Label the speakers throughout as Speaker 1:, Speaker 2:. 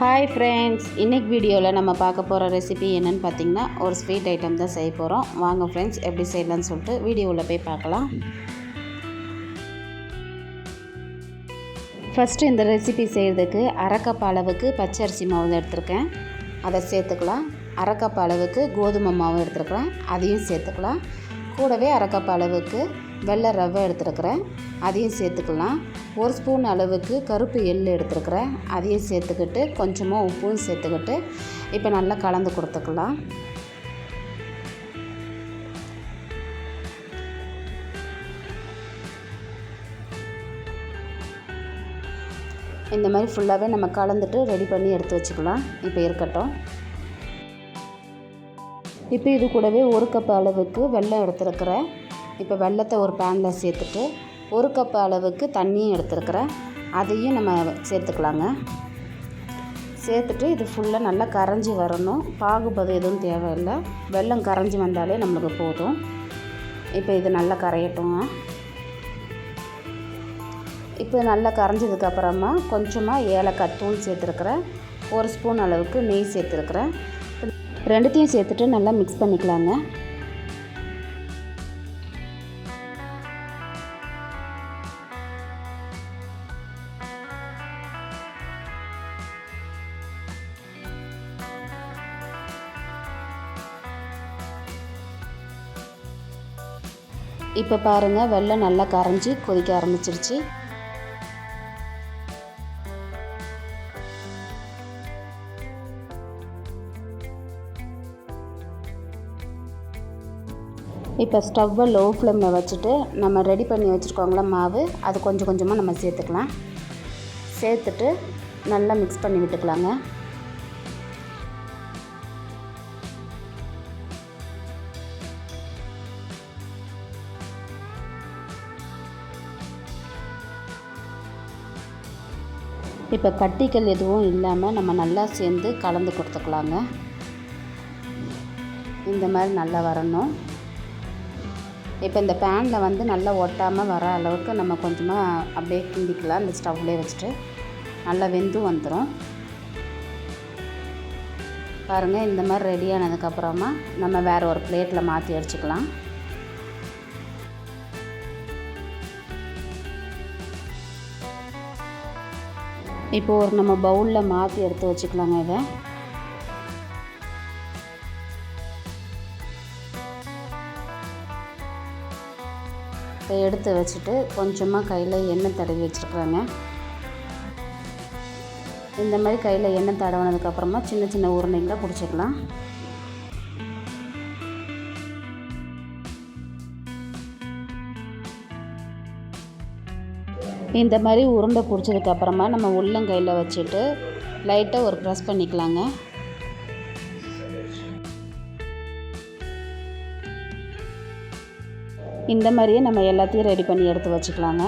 Speaker 1: Hi friends இன்றைக்கி வீடியோவில் நம்ம பார்க்க போகிற ரெசிபி என்னென்னு பார்த்தீங்கன்னா ஒரு ஸ்வீட் ஐட்டம் தான் செய்ய போகிறோம் வாங்க ஃப்ரெண்ட்ஸ் எப்படி செய்யலாம்னு சொல்லிட்டு வீடியோவில் போய் பார்க்கலாம். ஃபஸ்ட்டு இந்த ரெசிபி செய்கிறதுக்கு அரை அளவுக்கு பச்சரிசி மாவு எடுத்திருக்கேன். அதை சேர்த்துக்கலாம். அரை அளவுக்கு கோதுமை மாவு எடுத்துருக்கலாம். அதையும் சேர்த்துக்கலாம். கூடவே அரை அளவுக்கு வெள்ளை ரவை எடுத்துருக்கிறேன். அதையும் சேர்த்துக்கலாம். ஒரு ஸ்பூன் அளவுக்கு கருப்பு எள் எடுத்துருக்கிறேன். அதையும் சேர்த்துக்கிட்டு கொஞ்சமாக உப்பும் சேர்த்துக்கிட்டு இப்போ நல்லா கலந்து கொடுத்துக்கலாம். இந்த மாதிரி ஃபுல்லாகவே நம்ம கலந்துட்டு ரெடி பண்ணி எடுத்து வச்சுக்கலாம். இப்போ இருக்கட்டும். இப்போ இது கூடவே ஒரு கப் அளவுக்கு வெள்ளம் எடுத்துருக்கிறேன். இப்போ வெள்ளத்தை ஒரு பேனில் சேர்த்துட்டு ஒரு கப் அளவுக்கு தண்ணியும் எடுத்துருக்குறேன். அதையும் நம்ம சேர்த்துக்கலாங்க. சேர்த்துட்டு இது ஃபுல்லாக நல்லா கரைஞ்சி வரணும். பாகுபதம் எதுவும் தேவையில்லை. வெல்லம் கரைஞ்சி வந்தாலே நம்மளுக்கு போதும். இப்போ இது நல்லா கரையட்டுங்க. இப்போ நல்லா கரைஞ்சதுக்கப்புறமா கொஞ்சமாக ஏலக்காய் தூள் சேர்த்துருக்குறேன். ஒரு ஸ்பூன் அளவுக்கு நெய் சேர்த்துருக்குறேன். ரெண்டுத்தையும் சேர்த்துட்டு நல்லா மிக்ஸ் பண்ணிக்கலாங்க. இப்போ பாருங்கள் வெள்ளம் நல்லா கரைஞ்சி கொதிக்க ஆரம்பிச்சிருச்சு. இப்போ ஸ்டவ்வை லோ ஃப்ளேமில் வச்சுட்டு நம்ம ரெடி பண்ணி வச்சுருக்கோங்களா மாவு அது கொஞ்சம் கொஞ்சமாக நம்ம சேர்த்துக்கலாம். சேர்த்துட்டு நல்லா மிக்ஸ் பண்ணி விட்டுக்கலாங்க. இப்போ கட்டிகள் எதுவும் இல்லாமல் நம்ம நல்லா சேர்ந்து கலந்து கொடுத்துக்கலாங்க. இந்த மாதிரி நல்லா வரணும். இப்போ இந்த பேனில் வந்து நல்லா ஒட்டாமல் வர அளவுக்கு நம்ம கொஞ்சமாக அப்படியே கிண்டிக்கலாம். இந்த ஸ்டவ்லேயே வச்சுட்டு நல்லா வெந்தும் வந்துடும். பாருங்கள் இந்த மாதிரி ரெடி ஆனதுக்கப்புறமா நம்ம வேறு ஒரு பிளேட்டில் மாற்றி அடிச்சுக்கலாம். இப்போ ஒரு நம்ம பவுலில் மாற்றி எடுத்து வச்சுக்கலாங்க இதை. இப்போ எடுத்து வச்சுட்டு கொஞ்சமாக கையில் எண்ணெய் தடவி வச்சுருக்குறாங்க இந்த மாதிரி கையில் எண்ணெய் தடவினதுக்கப்புறமா சின்ன சின்ன உருண்டைங்களை பிடிச்சிக்கலாம். இந்த மாதிரி உருண்டை பிடிச்சதுக்கப்புறமா நம்ம உள்ளங்கையில் வச்சுட்டு லைட்டாக ஒரு ப்ரெஸ் பண்ணிக்கலாங்க. இந்த மாதிரியே நம்ம எல்லாத்தையும் ரெடி பண்ணி எடுத்து வச்சுக்கலாங்க.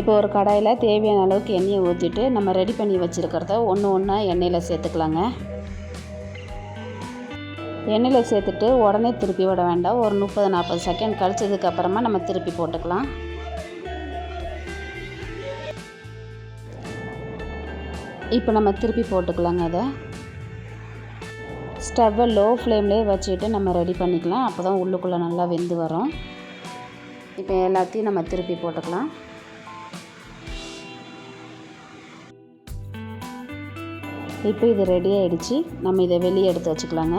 Speaker 1: இப்போ ஒரு கடாயில் தேவையான அளவுக்கு எண்ணெயை ஊற்றிட்டு நம்ம ரெடி பண்ணி வச்சுருக்கிறத ஒன்று ஒன்றா எண்ணெயில் சேர்த்துக்கலாங்க. எண்ணெயில் சேர்த்துட்டு உடனே திருப்பி விட வேண்டாம். ஒரு முப்பது நாற்பது செகண்ட் கழிச்சதுக்கப்புறமா நம்ம திருப்பி போட்டுக்கலாம். இப்போ நம்ம திருப்பி போட்டுக்கலாங்க அதை ஸ்டவ்வை லோ ஃப்ளேம்லேயே வச்சுட்டு நம்ம ரெடி பண்ணிக்கலாம். அப்போ தான் உள்ளுக்குள்ளே நல்லா வெந்து வரும். இப்போ எல்லாத்தையும் நம்ம திருப்பி போட்டுக்கலாம். இப்போ இது ரெடி ஆகிடுச்சு நம்ம இதை வெளியே எடுத்து வச்சுக்கலாங்க.